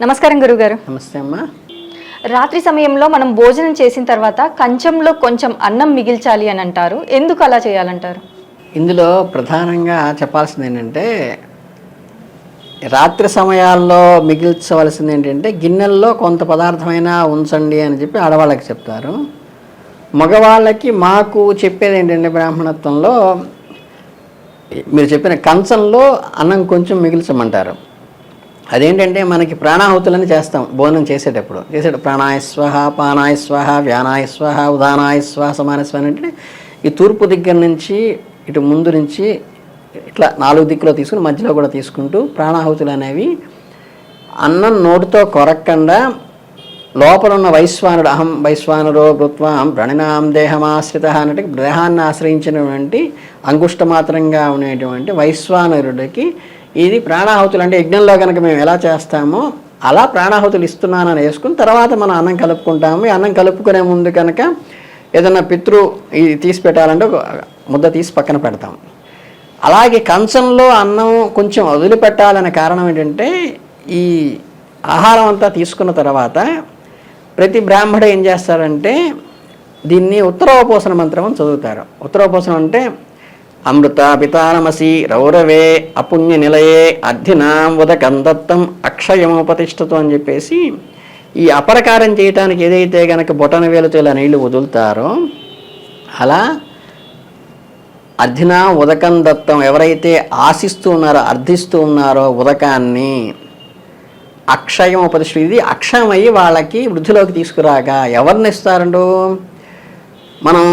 నమస్కారం గురుగారు. నమస్తే అమ్మా. రాత్రి సమయంలో మనం భోజనం చేసిన తర్వాత కంచంలో కొంచెం అన్నం మిగిల్చాలి అని అంటారు. ఎందుకు అలా చేయాలంటారు? ఇందులో ప్రధానంగా చెప్పాల్సింది ఏంటంటే రాత్రి సమయాల్లో మిగిల్చవలసింది ఏంటంటే గిన్నెల్లో కొంత పదార్థమైనా ఉంచండి అని చెప్పి ఆడవాళ్ళకి చెప్తారు. మగవాళ్ళకి మాకు చెప్పేది ఏంటంటే బ్రాహ్మణత్వంలో మీరు చెప్పిన కంచంలో అన్నం కొంచెం మిగిల్చమంటారు. అదేంటంటే మనకి ప్రాణాహుతులని చేస్తాం భోజనం చేసేటప్పుడు. చేసేటప్పుడు ప్రాణాయస్వహ పానాయస్వహ వ్యానాయస్వహ ఉదానాయస్వహ సమానస్వ అంటే ఈ తూర్పు దగ్గర నుంచి ఇటు ముందు నుంచి ఇట్లా నాలుగు దిక్కులో తీసుకుని మధ్యలో కూడా తీసుకుంటూ ప్రాణాహుతులు అనేవి అన్నం నోటితో కొరక్కుండా లోపల ఉన్న వైశ్వానుడు అహం వైశ్వానురో భృత్వాం ప్రణినాం దేహమాశ్రిత అన్నట్టు దేహాన్ని ఆశ్రయించినటువంటి అంగుష్ట మాత్రంగా ఉండేటువంటి వైశ్వానరుడికి ఇది ప్రాణాహుతులు అంటే యజ్ఞంలో కనుక మేము ఎలా చేస్తామో అలా ప్రాణాహుతులు ఇస్తున్నానని వేసుకుని తర్వాత మనం అన్నం కలుపుకుంటాము. ఈ అన్నం కలుపుకునే ముందు కనుక ఏదన్నా పితృ ఇది తీసి పెట్టాలంటే ఒక ముద్ద తీసి పక్కన పెడతాం. అలాగే కంచంలో అన్నం కొంచెం వదిలిపెట్టాలనే కారణం ఏంటంటే ఈ ఆహారం అంతా తీసుకున్న తర్వాత ప్రతి బ్రాహ్మడు ఏం చేస్తారంటే దీన్ని ఉత్తరోపోసన మంత్రం అని చదువుతారు. ఉత్తరోపోసనం అంటే అమృతాపితానమసి రౌరవే అపుణ్య నిలయే అధ్యనాం ఉదకం దత్తం అక్షయమోపతిష్టతో అని చెప్పేసి ఈ అపరకారం చేయటానికి ఏదైతే గనక బొటన వేలుతో ఇలా నీళ్ళు వదులుతారో అలా అర్ధినా ఉదకం దత్తం ఎవరైతే ఆశిస్తూ ఉన్నారో అర్థిస్తూ ఉన్నారో ఉదకాన్ని అక్షయం ఉపదిష్టి ఇది అక్షయమయ్యి వాళ్ళకి వృద్ధిలోకి తీసుకురాగా ఎవరిని ఇస్తారండు? మనం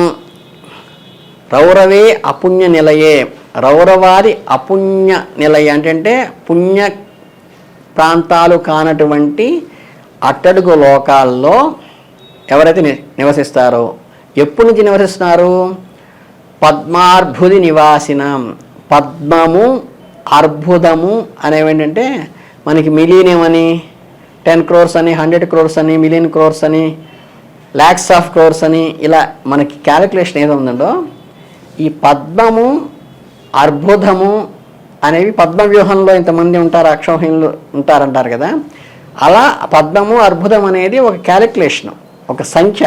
రౌరవే అపుణ్య నిలయే. రౌరవాది అపుణ్య నిలయ అంటే పుణ్య ప్రాంతాలు కానటువంటి అట్టడుగు లోకాల్లో ఎవరైతే ని- నివసిస్తారో? ఎప్పటి నుంచి నివసిస్తున్నారు? పద్మార్భుది నివాసినం. పద్మము అర్బుదము అనేవి ఏంటంటే మనకి మిలీనియం అని టెన్ క్రోర్స్ అని హండ్రెడ్ క్రోర్స్ అని మిలియన్ క్రోర్స్ అని ల్యాక్స్ ఆఫ్ క్రోర్స్ అని ఇలా మనకి క్యాలిక్యులేషన్ ఏదో ఉందండో ఈ పద్మము అర్బుదము అనేవి పద్మ వ్యూహంలో ఇంతమంది ఉంటారు అక్షోహిణులు ఉంటారంటారు కదా. అలా పద్మము అర్బుదం అనేది ఒక క్యాలిక్యులేషన్ ఒక సంఖ్య.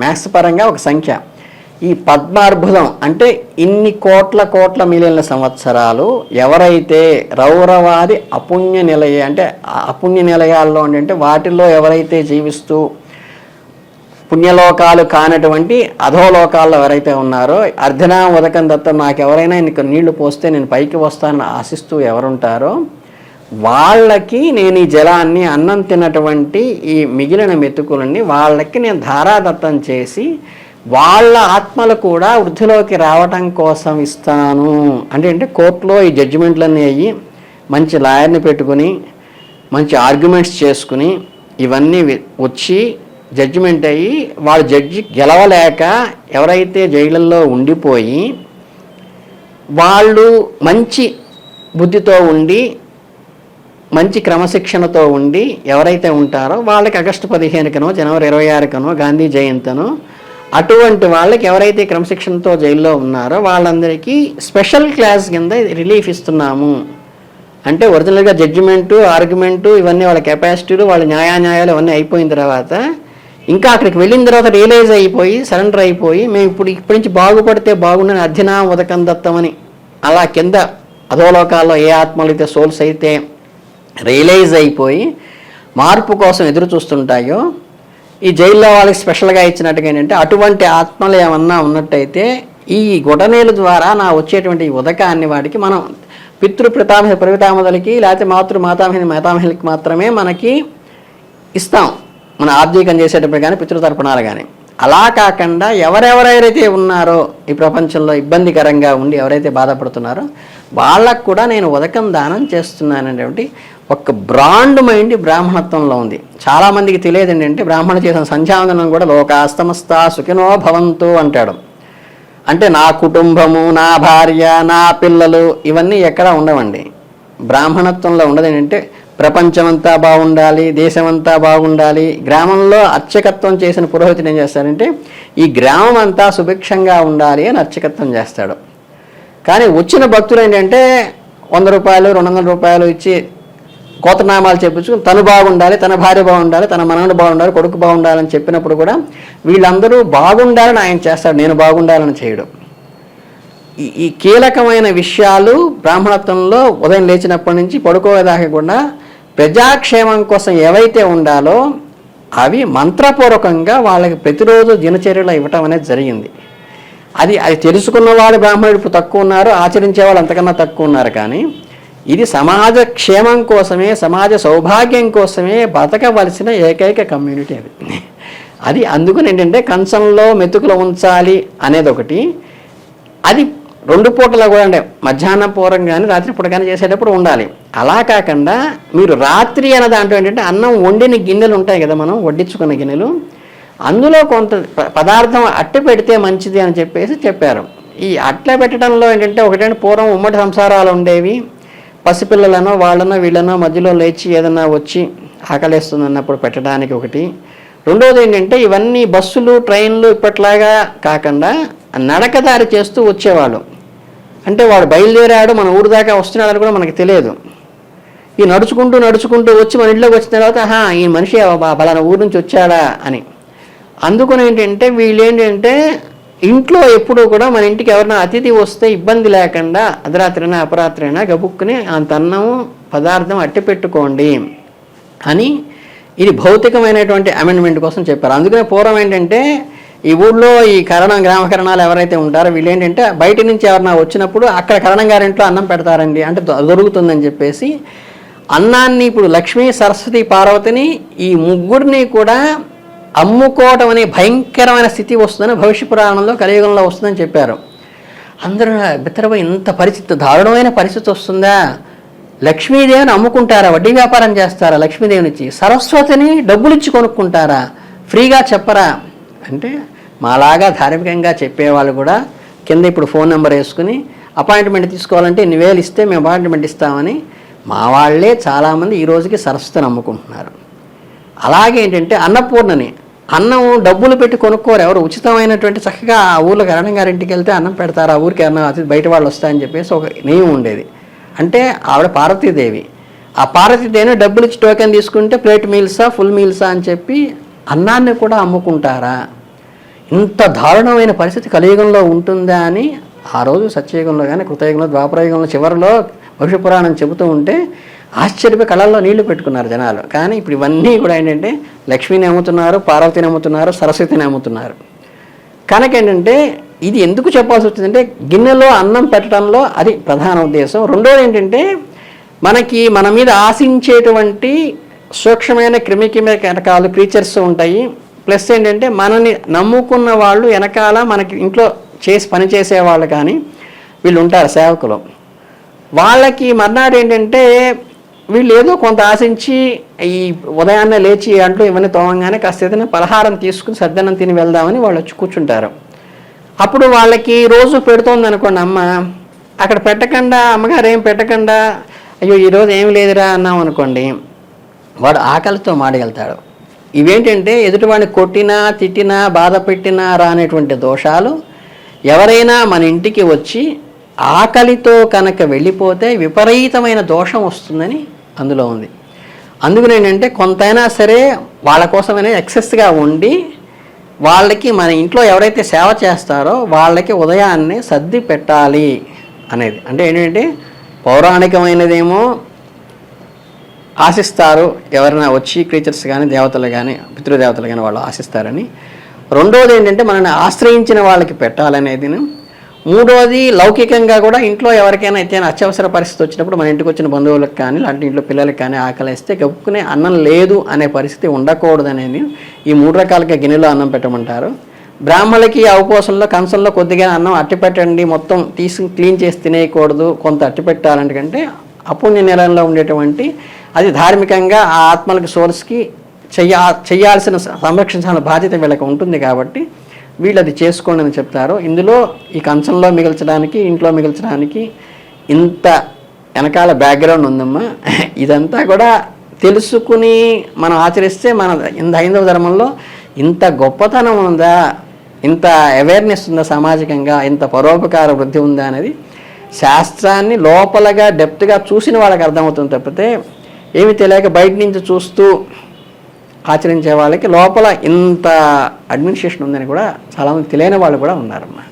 మ్యాథ్స్ పరంగా ఒక సంఖ్య. ఈ పద్మ అర్బుదం అంటే ఇన్ని కోట్ల కోట్ల మిలియన్ల సంవత్సరాలు ఎవరైతే రౌరవాది అపుణ్య నిలయ అంటే అపుణ్య నిలయాల్లో అంటే వాటిల్లో ఎవరైతే జీవిస్తూ పుణ్యలోకాలు కానటువంటి అధోలోకాల్లో ఎవరైతే ఉన్నారో అర్ధనా ఉదకం దత్తం నాకు ఎవరైనా నీకు నీళ్ళు పోస్తే నేను పైకి వస్తానని ఆశిస్తూ ఎవరుంటారో వాళ్ళకి నేను ఈ జలాన్ని అన్నం తిన్నటువంటి ఈ మిగిలిన మెతుకులని వాళ్ళకి నేను ధారాదత్తం చేసి వాళ్ళ ఆత్మలు కూడా వృద్ధిలోకి రావటం కోసం ఇస్తాను. అంటే అంటే కోర్టులో ఈ జడ్జిమెంట్లన్నీ అయ్యి మంచి లాయర్ని పెట్టుకుని మంచి ఆర్గ్యుమెంట్స్ చేసుకుని ఇవన్నీ వచ్చి జడ్జిమెంట్ అయ్యి వాడు జడ్జి గెలవలేక ఎవరైతే జైళ్ళల్లో ఉండిపోయి వాళ్ళు మంచి బుద్ధితో ఉండి మంచి క్రమశిక్షణతో ఉండి ఎవరైతే ఉంటారో వాళ్ళకి ఆగస్టు పదిహేనుకనో జనవరి ఇరవై ఆరుకనో గాంధీ జయంతనో అటువంటి వాళ్ళకి ఎవరైతే క్రమశిక్షణతో జైల్లో ఉన్నారో వాళ్ళందరికీ స్పెషల్ క్లాస్ కింద రిలీఫ్ ఇస్తున్నాము. అంటే ఒరిజినల్గా జడ్జిమెంటు ఆర్గ్యుమెంటు ఇవన్నీ వాళ్ళ కెపాసిటీలు వాళ్ళ న్యాయాన్యాయాలు ఇవన్నీ అయిపోయిన తర్వాత అక్కడికి వెళ్ళిన తర్వాత రియలైజ్ అయిపోయి సరెండర్ అయిపోయి మేము ఇప్పుడు ఇప్పటి నుంచి బాగుపడితే బాగుండని అధ్యనా ఉదకం దత్తమని అలా కింద అధోలోకాల్లో ఏ ఆత్మలు అయితే సోల్స్ అయితే రియలైజ్ అయిపోయి మార్పు కోసం ఎదురు చూస్తుంటాయో ఈ జైల్లో వాళ్ళకి స్పెషల్గా ఇచ్చినట్టుగా ఏంటంటే అటువంటి ఆత్మలు ఏమన్నా ఉన్నట్టయితే ఈ గుడనేలు ద్వారా నా వచ్చేటువంటి ఉదకాన్ని వాడికి మనం పితృ పితామహ ప్రవితామదులకి లేకపోతే మాతృ మాతామహిని మాతామహిలకి మాత్రమే మనకి ఇస్తాం. మన ఆబ్జీకం చేసేటప్పుడు కానీ పితృతర్పణాలు కానీ అలా కాకుండా ఎవరెవరైతే ఉన్నారో ఈ ప్రపంచంలో ఇబ్బందికరంగా ఉండి ఎవరైతే బాధపడుతున్నారో వాళ్ళకు కూడా నేను ఉదకం దానం చేస్తున్నాననేటువంటి ఒక బ్రాండ్ మైండ్ బ్రాహ్మణత్వంలో ఉంది. చాలామందికి తెలియదు ఏంటంటే బ్రాహ్మణ చేసిన సంధ్యావందనం కూడా లోకాస్తమస్త సుఖినో భవంతు అంటాడు. అంటే నా కుటుంబము నా భార్య నా పిల్లలు ఇవన్నీ ఎక్కడా ఉండవండి. బ్రాహ్మణత్వంలో ఉండదు ఏంటంటే ప్రపంచమంతా బాగుండాలి దేశమంతా బాగుండాలి. గ్రామంలో అర్చకత్వం చేసిన పురోహితుడు ఏం చేస్తాడంటే ఈ గ్రామం అంతా సుభిక్షంగా ఉండాలి అని అర్చకత్వం చేస్తాడు. కానీ వచ్చిన భక్తులు ఏంటంటే వంద రూపాయలు రెండు వందల రూపాయలు ఇచ్చి కోతనామాలు చెప్పించుకుని తను బాగుండాలి తన భార్య బాగుండాలి తన మనవడు బాగుండాలి కొడుకు బాగుండాలని చెప్పినప్పుడు కూడా వీళ్ళందరూ బాగుండాలని ఆయన చేస్తాడు నేను బాగుండాలని చేయడం. ఈ- ఈ కీలకమైన విషయాలు బ్రాహ్మణత్వంలో ఉదయం లేచినప్పటి నుంచి పడుకోదాకా కూడా ప్రజాక్షేమం కోసం ఏవైతే ఉండాలో అవి మంత్రపూర్వకంగా వాళ్ళకి ప్రతిరోజు దినచర్యలు ఇవ్వటం అనేది జరిగింది. అది అది తెలుసుకున్న వాళ్ళు బ్రాహ్మణుడు ఇప్పుడు తక్కువ ఉన్నారు ఆచరించే వాళ్ళు అంతకన్నా తక్కువ ఉన్నారు కానీ ఇది సమాజ క్షేమం కోసమే సమాజ సౌభాగ్యం కోసమే బతకవలసిన ఏకైక కమ్యూనిటీ అది. అది అందుకని ఏంటంటే కంచంలో మెతుకులు ఉంచాలి అనేది ఒకటి. అది రెండు పూటలో కూడా అంటే మధ్యాహ్నం పూర్వం కానీ రాత్రి పూట కానీ చేసేటప్పుడు ఉండాలి. అలా కాకుండా మీరు రాత్రి అన్న దాంట్లో ఏంటంటే అన్నం వండిన గిన్నెలు ఉంటాయి కదా మనం వడ్డించుకున్న గిన్నెలు. అందులో కొంత ప- పదార్థం అట్టు పెడితే మంచిది అని చెప్పేసి చెప్పారు. ఈ అట్ల పెట్టడంలో ఏంటంటే ఒకటంటే పూర్వం ఉమ్మడి సంసారాలు ఉండేవి. పసిపిల్లలనో వాళ్ళనో వీళ్ళనో మధ్యలో లేచి ఏదైనా వచ్చి ఆకలేస్తుంది అన్నప్పుడు పెట్టడానికి ఒకటి. రెండోది ఏంటంటే ఇవన్నీ బస్సులు ట్రైన్లు ఇప్పట్లాగా కాకుండా నడకదారి చేస్తూ వచ్చేవాళ్ళు. అంటే వాడు బయలుదేరాడు మన ఊరు దాకా వస్తున్నాడని కూడా మనకు తెలియదు. ఈ నడుచుకుంటూ నడుచుకుంటూ వచ్చి మన ఇంట్లోకి వచ్చిన తర్వాత హా ఈ మనిషి బ- ఊరు నుంచి వచ్చాడా? అని. అందుకని ఏంటంటే వీళ్ళు ఏంటంటే ఇంట్లో ఎప్పుడూ కూడా మన ఇంటికి ఎవరైనా అతిథి వస్తే ఇబ్బంది లేకుండా అర్ధరాత్రైనా అపరాత్రైనా గబుక్కుని అంత అన్నం పదార్థం అట్టి పెట్టుకోండి అని ఇది భౌతికమైనటువంటి అమెండ్మెంట్ కోసం చెప్పారు. అందుకనే పూర్వం ఏంటంటే ఈ ఊళ్ళో ఈ కరణం గ్రామకరణాలు ఎవరైతే ఉంటారో వీళ్ళు ఏంటంటే బయట నుంచి ఎవరైనా వచ్చినప్పుడు అక్కడ కరణం గారింట్లో అన్నం పెడతారండి అంటే దొ- దొరుకుతుందని చెప్పేసి అన్నాన్ని ఇప్పుడు లక్ష్మీ సరస్వతి పార్వతిని ఈ ముగ్గురిని కూడా అమ్ముకోవటం అనే భయంకరమైన స్థితి వస్తుందని భవిష్య పురాణంలో కలియుగంలో వస్తుందని చెప్పారు. అందరూ బిత్తరపోయి ఇంత పరిస్థితి దారుణమైన పరిస్థితి వస్తుందా? లక్ష్మీదేవిని అమ్ముకుంటారా? వడ్డీ వ్యాపారం చేస్తారా లక్ష్మీదేవిని ఇచ్చి సరస్వతిని డబ్బులు ఇచ్చి కొనుక్కుంటారా? ఫ్రీగా చెప్పరా? అంటే మాలాగా ధార్మికంగా చెప్పేవాళ్ళు కూడా కింద ఇప్పుడు ఫోన్ నెంబర్ వేసుకుని అపాయింట్మెంట్ తీసుకోవాలంటే ఇన్ని వేలు ఇస్తే మేము అపాయింట్మెంట్ ఇస్తామని మా వాళ్ళే చాలామంది ఈ రోజుకి సరస్వతి అమ్ముకుంటున్నారు అలాగే ఏంటంటే అన్నపూర్ణని అన్నం డబ్బులు పెట్టి కొనుక్కోరు ఎవరు. ఉచితమైనటువంటి చక్కగా ఆ ఊర్లో కరణం గారింటికి వెళ్తే అన్నం పెడతారు. ఆ ఊరికి అన్నం అతి బయట వాళ్ళు వస్తాయని చెప్పేసి ఒక నియమం ఉండేది. అంటే ఆవిడ పార్వతీదేవి. ఆ పార్వతీదేవి డబ్బులు ఇచ్చి టోకెన్ తీసుకుంటే ప్లేట్ మీల్సా ఫుల్ మీల్సా అని చెప్పి అన్నాన్ని కూడా అమ్ముకుంటారా? ఇంత దారుణమైన పరిస్థితి కలియుగంలో ఉంటుందా అని ఆ రోజు సత్యయుగంలో కానీ కృతయుగంలో ద్వాపరయుగంలో చివరిలో భవిష్య పురాణం చెబుతూ ఉంటే ఆశ్చర్యపోయి కళల్లో నీళ్ళు పెట్టుకున్నారు జనాలు. కానీ ఇప్పుడు ఇవన్నీ కూడా ఏంటంటే లక్ష్మీని అమ్ముతున్నారు పార్వతిని అమ్ముతున్నారు సరస్వతిని అమ్ముతున్నారు కనుక ఏంటంటే ఇది ఎందుకు చెప్పాల్సి వచ్చిందంటే గిన్నెలో అన్నం పెట్టడంలో అది ప్రధాన ఉద్దేశం. రెండోది ఏంటంటే మనకి మన మీద ఆశించేటువంటి సూక్ష్మమైన క్రిమికిమ రకాలు క్రీచర్స్ ఉంటాయి. ప్లస్ ఏంటంటే మనని నమ్ముకున్న వాళ్ళు వెనకాల మనకి ఇంట్లో చేసి పని చేసే వాళ్ళు కానీ వీళ్ళు ఉంటారు సేవకులు. వాళ్ళకి మర్నాడు ఏంటంటే వీళ్ళు ఏదో కొంత ఆశించి ఈ ఉదయాన్నే లేచి అంటూ ఇవన్నీ తోమంగానే కాస్త ఏదైనా పలహారం తీసుకుని సర్దనం తిని వెళ్దామని వాళ్ళు వచ్చి కూర్చుంటారు. అప్పుడు వాళ్ళకి రోజు పెడుతోంది అనుకోండి అమ్మ అక్కడ పెట్టకుండా అమ్మగారు ఏం పెట్టకుండా అయ్యో ఈరోజు ఏం లేదురా అన్నాం అనుకోండి వాడు ఆకలితో మాడగలుగుతాడు ఇవేంటంటే ఎదుటివాడిని కొట్టినా తిట్టినా బాధ పెట్టినా రానటువంటి దోషాలు ఎవరైనా మన ఇంటికి వచ్చి ఆకలితో కనుక వెళ్ళిపోతే విపరీతమైన దోషం వస్తుందని అందులో ఉంది. అందుకని ఏంటంటే కొంతైనా సరే వాళ్ళ కోసమైనా ఎక్సెస్గా ఉండి వాళ్ళకి మన ఇంట్లో ఎవరైతే సేవ చేస్తారో వాళ్ళకి ఉదయాన్నే సర్ది పెట్టాలి అనేది. అంటే ఏంటంటే పౌరాణికమైనదేమో ఆశిస్తారు ఎవరైనా వచ్చి క్రీచర్స్ కానీ దేవతలు కానీ పితృదేవతలు కానీ వాళ్ళు ఆశిస్తారని. రెండోది ఏంటంటే మనల్ని ఆశ్రయించిన వాళ్ళకి పెట్టాలనేది మూడోది లౌకికంగా కూడా ఇంట్లో ఎవరికైనా అయితే అత్యవసర పరిస్థితి వచ్చినప్పుడు మన ఇంటికి వచ్చిన బంధువులకు కానీ లాంటి ఇంట్లో పిల్లలకి కానీ ఆకలిస్తే గప్పుకునే అన్నం లేదు అనే పరిస్థితి ఉండకూడదనేది ఈ మూడు రకాలుగా గిన్నెలో అన్నం పెట్టమంటారు. బ్రాహ్మణులకి అవపోసంలో కంచంలో కొద్దిగా అన్నం అట్టిపెట్టండి మొత్తం తీసి క్లీన్ చేసి తినేయకూడదు కొంత అట్టిపెట్టాలంటే కంటే అపుణ్య నిలయంలో ఉండేటువంటి అది ధార్మికంగా ఆ ఆత్మలకి సోర్స్కి చెయ్యా చేయాల్సిన సంరక్షించాల్సిన బాధ్యత వీళ్ళకి ఉంటుంది కాబట్టి వీళ్ళు అది చేసుకోండి అని చెప్తారు. ఇందులో ఈ కంచంలో మిగిల్చడానికి ఇంట్లో మిగిల్చడానికి ఇంత వెనకాల బ్యాక్గ్రౌండ్ ఉందమ్మా. ఇదంతా కూడా తెలుసుకుని మనం ఆచరిస్తే మన ఇంత హైందవ ధర్మంలో ఇంత గొప్పతనం ఉందా ఇంత అవేర్నెస్ ఉందా సామాజికంగా ఇంత పరోపకార వృద్ధి ఉందా అనేది శాస్త్రాన్ని లోపలగా డెప్త్గా చూసిన వాళ్ళకి అర్థమవుతుంది తప్పితే ఏమి తెలియక బయట నుంచి చూస్తూ ఆచరించే వాళ్ళకి లోపల ఇంత అడ్మినిస్ట్రేషన్ ఉందని కూడా చాలామంది తెలియని వాళ్ళు కూడా ఉన్నారమ్మా.